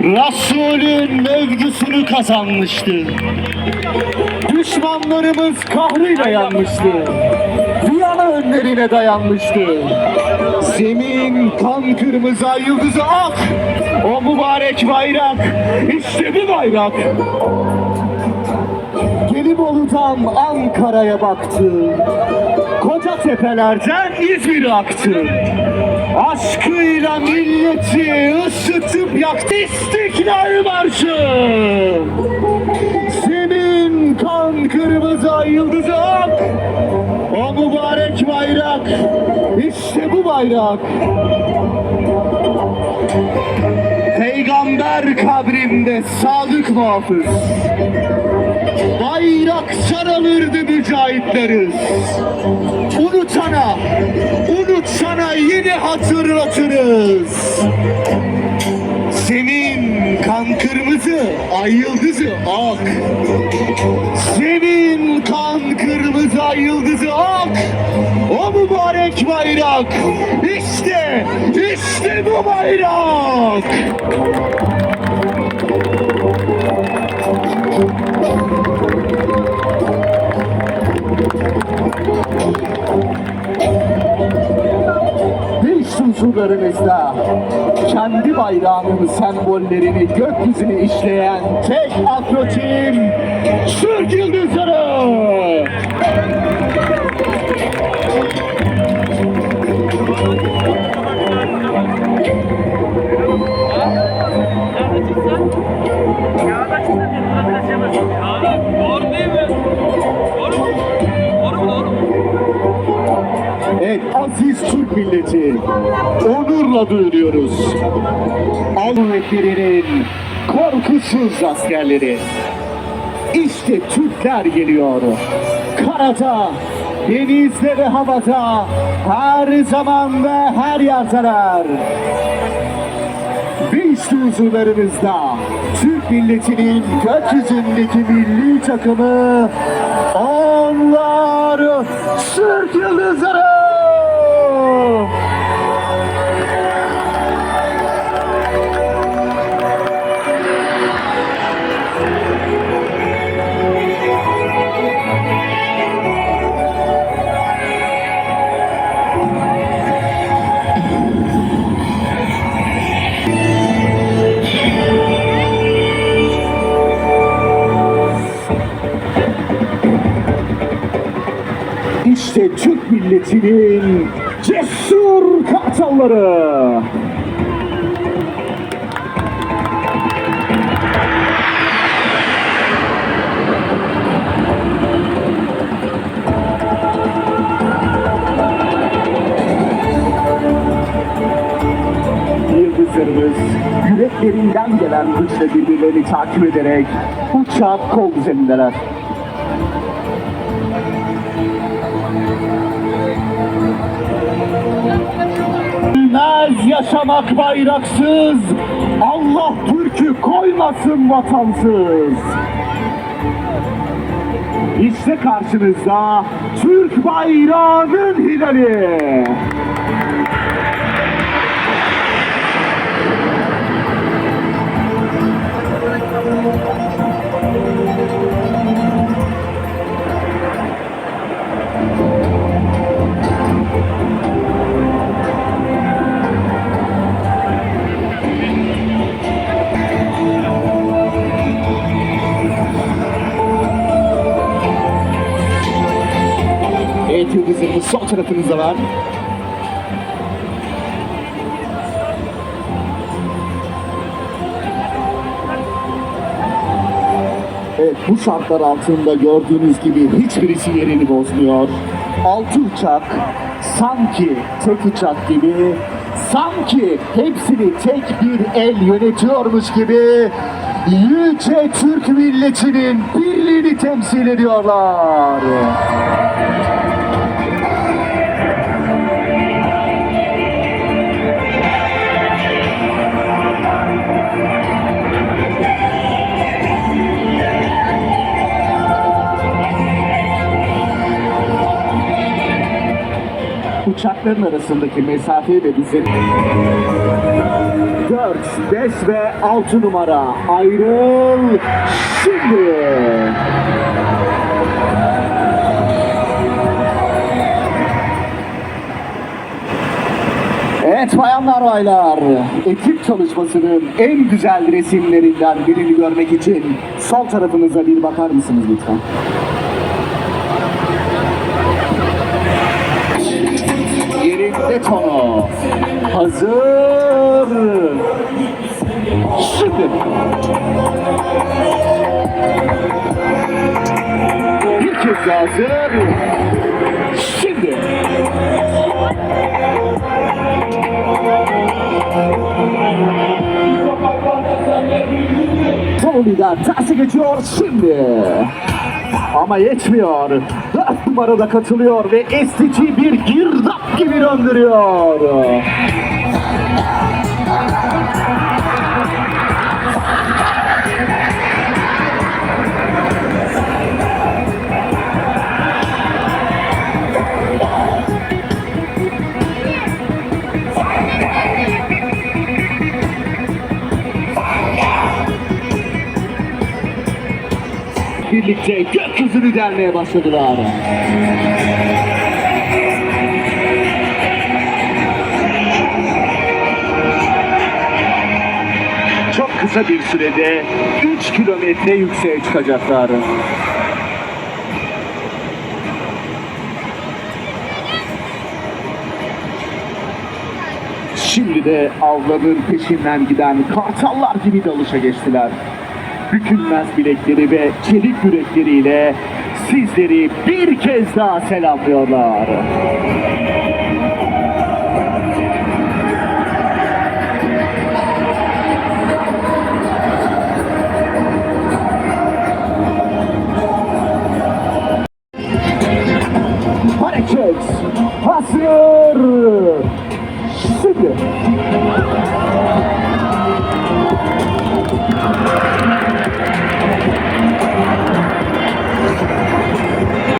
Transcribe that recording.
Resulün övgüsünü kazanmıştı. Düşmanlarımız kahrıyla yanmıştı. Viyana önlerine dayanmıştı. Zemin kan kırmızı yıldızı ak. O mübarek bayrak, işte bu bayrak. Gelibolu'dan Ankara'ya baktı. Koca tepelerden İzmir aktı. Aşkıyla milleti yaktı İstiklal Marşı. Senin kan kırmızı ay. O mübarek bayrak, işte bu bayrak. Peygamber kabrimde sadık muhafız. Bayrak sarılırdı mücahitleriz. Unutana, unutsana yine hatırlatırız. Senin kan kırmızı, ay yıldızı ak. Senin kan kırmızı, ay yıldızı ak. O mübarek bayrak, işte, işte bu bayrak. Beş unsurlarınızda kendi bayrağının sembollerini gökyüzüne işleyen tek akrotim Türk Yıldızları. Türk milleti onurla duyuruyoruz. Al kuvvetlerinin korkusuz askerleri. İşte Türkler geliyor. Karada, denizde ve havada her zaman ve her yerdeler. Beş huzurlarınızda Türk milletinin gökyüzündeki milli takımı onlar Türk Yıldızları. Milletinin cesur kartalları. Yıldızlarımız yüreklerinden gelen güçle birbirlerini takip ederek uçak kol düzenindeler. Bilmez yaşamak bayraksız, Allah Türk'ü koymasın vatansız. İşte karşınızda Türk bayrağının hilali. Yıldızlarımız sol tarafınızda var. Evet bu şartlar altında gördüğünüz gibi hiçbirisi yerini bozmuyor. Altı uçak sanki tek uçak gibi sanki hepsini tek bir el yönetiyormuş gibi yüce Türk milletinin birliğini temsil ediyorlar. Uçakların arasındaki mesafeyi de düzen... 4, 5 ve 6 numara ayrıl şimdi. Evet bayanlar baylar, ekip çalışmasının en güzel resimlerinden birini görmek için sol tarafınıza bir bakar mısınız lütfen? Yerinde tonu. Hazır. Şimdi. Bir kez hazır. Şimdi. Son lider tersi geçiyor şimdi. Ama yetmiyor. Dört numarada katılıyor ve Estici bir girdap gibi döndürüyor. Birlikte gökyüzünü delmeye başladılar. Kısa bir sürede 3 kilometre yükseğe çıkacaklar. Şimdi de avlanın peşinden giden kartallar gibi dalışa geçtiler. Bükülmez bilekleri ve çelik yürekleriyle sizleri bir kez daha selamlıyorlar. Jax basıyor. Şimdi.